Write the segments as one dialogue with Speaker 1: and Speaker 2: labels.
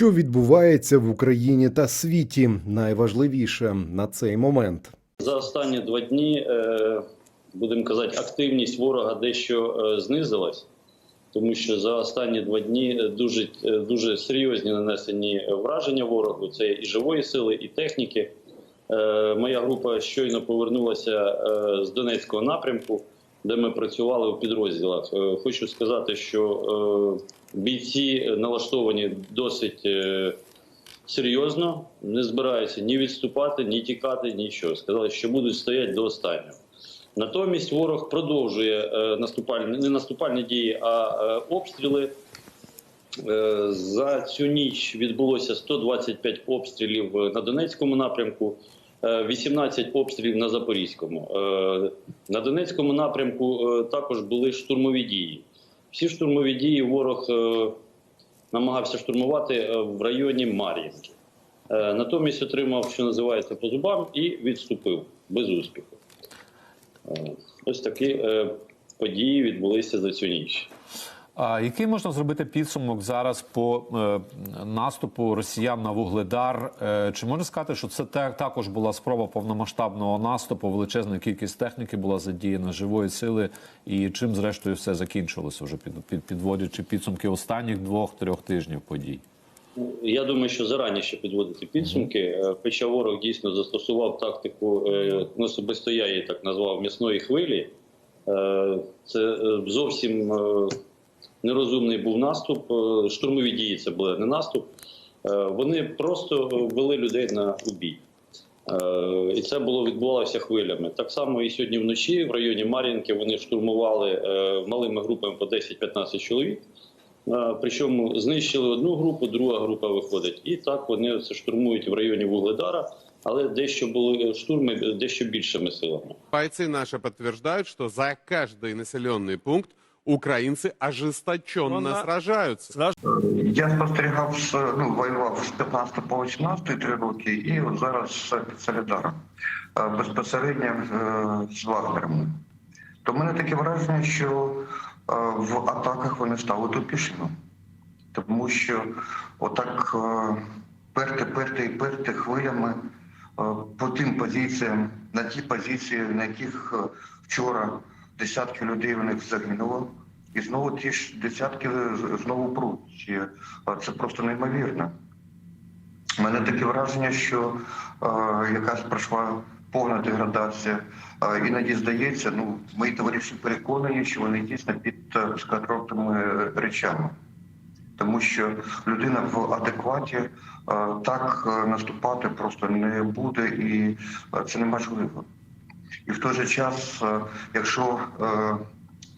Speaker 1: Що відбувається в Україні та світі, найважливіше на цей момент.
Speaker 2: За останні два дні, е, будемо казати, активність ворога дещо е, знизилась, тому що за останні два дні е, дуже, дуже серйозні нанесені враження ворогу. Це і живої сили, і техніки. Моя група щойно повернулася з Донецького напрямку, де ми працювали у підрозділах. Е, Хочу сказати, що е, бійці налаштовані досить. е, серйозно, не збираються ні відступати, ні тікати, нічого. Сказали, що будуть стояти до останнього. Натомість ворог продовжує наступальні, не наступальні дії, а обстріли. За цю ніч відбулося 125 обстрілів на Донецькому напрямку, е, 18 обстрілів на Запорізькому. На Донецькому напрямку е, також були штурмові дії. Всі штурмові дії ворог е, намагався штурмувати е, в районі Мар'їнки. Натомість отримав, що називається, по зубам і відступив без успіху. Ось такі події відбулися за цю ніч.
Speaker 3: А який можна зробити підсумок зараз по е, наступу росіян на вугледар? Е, чи можна сказати, що це те- також була спроба повномасштабного наступу? Величезна кількість техніки була задіяна живої сили, і чим зрештою все закінчилося вже під, під підводячи підсумки останніх двох-трьох тижнів подій?
Speaker 2: Я думаю, що зарані ще підводити підсумки. Е, Хоча ворог дійсно застосував тактику, е, ну, особисто я її так назвав м'ясної хвилі. Е, Це е, зовсім е, нерозумний був наступ. Е, Штурмові дії це були не наступ. Е, Вони просто вели людей на убій. Е, І це було відбувалося хвилями. Так само і сьогодні вночі в районі Мар'їнки вони штурмували е, малими групами по 10-15 чоловік. Е, Причому знищили одну групу, друга група виходить. І так вони це штурмують в районі Вугледара, але дещо були штурми дещо більшими силами.
Speaker 4: Бойцы наши подтверждают, что за каждый населенный пункт украинцы ожесточенно сражаются.
Speaker 5: Я спостерігав з ну воював з 15 по 18 три роки, і от зараз під Солідаром Е, безпосередньо е, з Вагнером. То в мене таке враження, що е, в атаках вони стали тупішими, тому що отак е, перти, перти і перти хвилями е, по тим позиціям, на ті позиції, на яких е, вчора десятки людей у них загинуло. І знову ті ж десятки знову пруть. Це просто неймовірно. У мене таке враження, що е, якась пройшла повна деградація. Е, іноді здається, ну мої товариші переконані, що вони дійсно під е, психотропними речами. Тому що людина в адекваті е, так е, наступати просто не буде, і е, це неможливо. І в той же час, е, якщо е,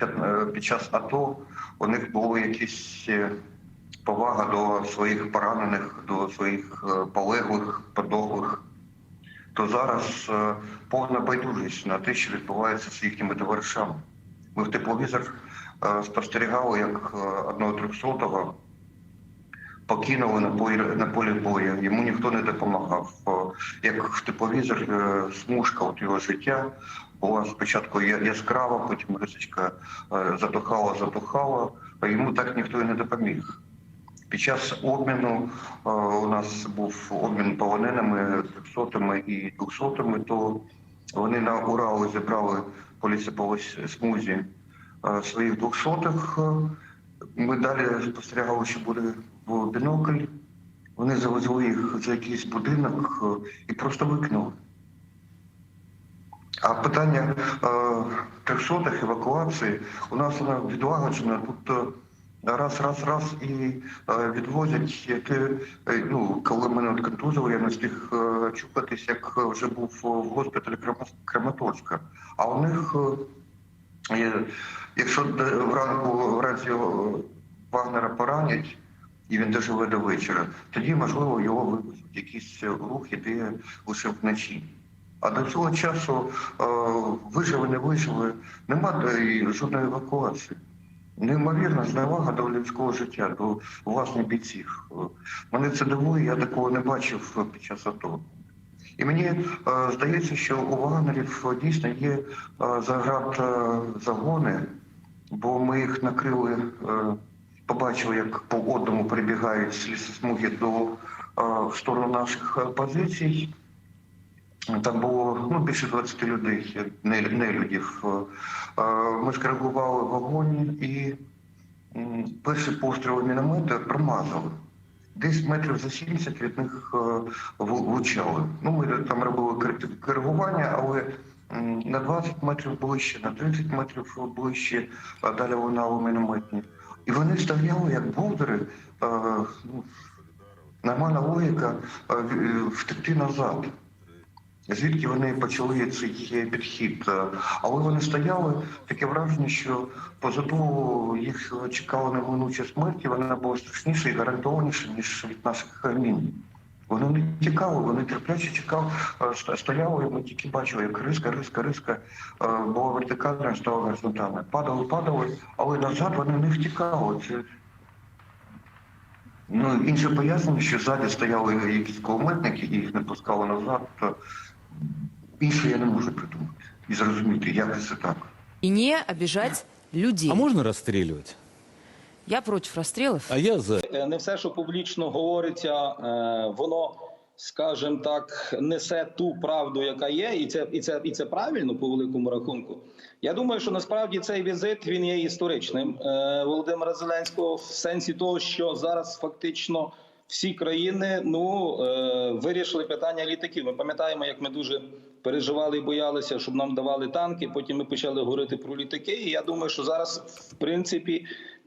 Speaker 5: під- е, час АТО у них було якісь е, повага до своїх поранених, до своїх е, полеглих, подоглих, то зараз повна байдужість на те, що відбувається з їхніми товаришами. Ми в тепловізор спостерігали, як одного трьохсотого покинули на полі, на полі бою. Йому ніхто не допомагав. Як тепловізор е, смужка от його життя була спочатку яскрава, потім рисочка е, затухала, затухала, а йому так ніхто і не допоміг. Під час обміну е, у нас був обмін полоненими, трьохсотими і двохсотими, то вони на Урали зібрали по смузі своїх двохсотих. Е, Ми далі спостерігали, що буде в бінокль. Вони завезли їх за якийсь будинок е, і просто викинули. А питання е, трьохсотих евакуації у нас воно відлагоджено. Тут е, раз, раз, раз і відвозять. Яке, ну, коли мене от контузили, я не встиг чухатись, як вже був в госпіталі Крама- Краматорська. А у них, якщо вранку вранці Вагнера поранять, і він доживе до вечора, тоді можливо його вивезуть. Якийсь рух іде лише вночі. А до цього часу е, вижили, не вижили, нема жодної евакуації. Неймовірна зневага до людського життя, до власних бійців. Е, Мене це дивує, я такого не бачив під час АТО. І мені е, здається, що у вагнерів дійсно є е, заград е, загони, бо ми їх накрили е, побачив, як по одному прибігають з лісосмуги до е, в сторону наших е, позицій. Там було ну, більше 20 людей, нелюдів. Е, е, Ми скоригували вогонь і м, перші постріли міномета промазали. Десь метрів за 70 від них влучали. Ну, ми там робили кор- коригування, але на 20 метрів ближче, на 30 метрів ближче, далі лунали мінометні. І вони стояли як бовдери, е, ну, нормальна логіка е, е, втекти назад. Звідки вони почали цей підхід? Але вони стояли таке враження, що позаду їх чекала неминуча смерть, і вона була страшніша і гарантованіша, ніж від наших мін. Вони не тікали, вони терпляче чекали, е, ст- стояли, і ми тільки бачили, як риска, риска, риска е, була вертикальна, стала горизонтальна. Падали, падали, але назад вони не втікали. Це Ну, інше пояснення, що ззаді стояли якісь кулеметники і їх не пускали назад, то інше я не можу придумати і зрозуміти, як це так.
Speaker 6: И не обижать людей.
Speaker 7: А можно расстреливать?
Speaker 6: Я против расстрелов.
Speaker 7: А я за.
Speaker 8: Е, не все, що публічно говориться, е, воно, скажімо так, несе ту правду, яка є, і це, і це, і це правильно по великому рахунку. Я думаю, що насправді цей візит він є історичним е, Володимира Зеленського в сенсі того, що зараз фактично всі країни ну е, вирішили питання літаків. Ми пам'ятаємо, як ми дуже переживали і боялися, щоб нам давали танки. Потім ми почали говорити про літаки. І я думаю, що зараз, в принципі,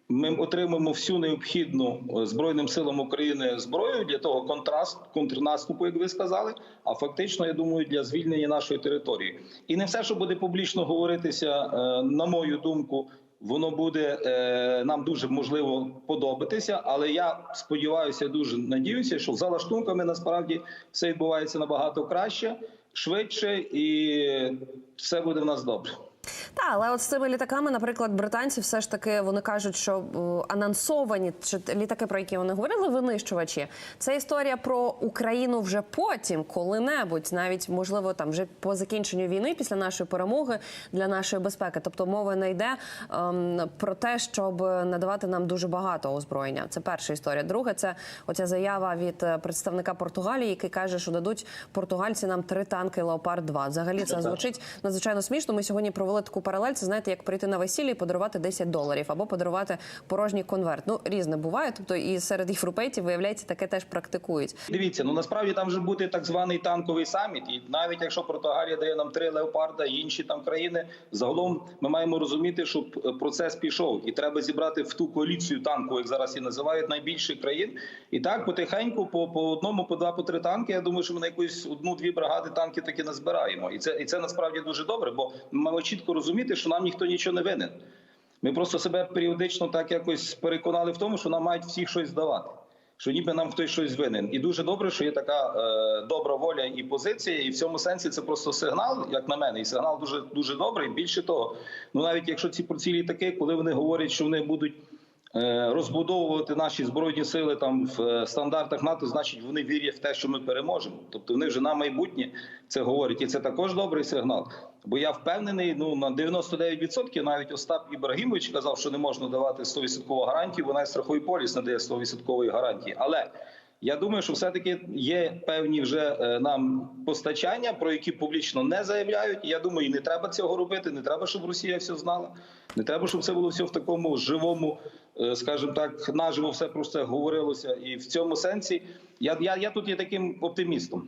Speaker 8: ми отримаємо всю необхідну е, збройним силам України зброю для того контраст контрнаступу, як ви сказали. А фактично, я думаю, для звільнення нашої території. І не все, що буде публічно говоритися, е, на мою думку. Воно буде е, нам дуже можливо подобатися, але я сподіваюся, дуже надіюся, що за лаштунками насправді все відбувається набагато краще, швидше, і все буде в нас добре.
Speaker 9: Так, але от з цими літаками, наприклад, британці все ж таки вони кажуть, що е, анонсовані чи літаки, про які вони говорили, винищувачі. Це історія про Україну вже потім, коли-небудь, навіть можливо, там вже по закінченню війни, після нашої перемоги для нашої безпеки. Тобто мова не йде ем, про те, щоб надавати нам дуже багато озброєння. Це перша історія. Друге, це оця заява від е, представника Португалії, який каже, що дадуть португальці нам три танки Леопард 2 Взагалі це звучить надзвичайно смішно. Ми сьогодні провели таку паралель. Це знаєте, як прийти на весілля і подарувати 10 доларів або подарувати порожній конверт. Ну різне буває. Тобто і серед європейців виявляється таке теж практикують.
Speaker 8: Дивіться, ну насправді там вже буде так званий танковий саміт, і навіть якщо Португалія дає нам три леопарда і інші там країни, загалом ми маємо розуміти, що процес пішов, і треба зібрати в ту коаліцію танку, як зараз і називають найбільших країн. І так потихеньку, по, по одному, по два, по три танки. Я думаю, що ми на якусь одну-дві бригади танків таки назбираємо. І це і це насправді дуже добре, бо ми чітко розуміти, що нам ніхто нічого не винен. Ми просто себе періодично так якось переконали в тому, що нам мають всіх щось здавати. Що ніби нам хтось щось винен, і дуже добре, що є така е, добра воля і позиція, і в цьому сенсі це просто сигнал, як на мене, і сигнал дуже дуже добрий. Більше того, ну навіть якщо ці про ці літаки, коли вони говорять, що вони будуть е, розбудовувати наші збройні сили там в е, стандартах НАТО, значить вони вірять в те, що ми переможемо. Тобто вони вже на майбутнє це говорять, і це також добрий сигнал. Бо я впевнений, ну на 99% навіть Остап Ібрагімович казав, що не можна давати 100% гарантію, бо навіть страховий поліс не дає 100% гарантії. Але я думаю, що все-таки є певні вже е, нам постачання, про які публічно не заявляють. Я думаю, і не треба цього робити. Не треба, щоб Росія все знала. Не треба, щоб це було все в такому живому, е, скажімо так, наживо все про це говорилося. І в цьому сенсі я, я, я тут є таким оптимістом.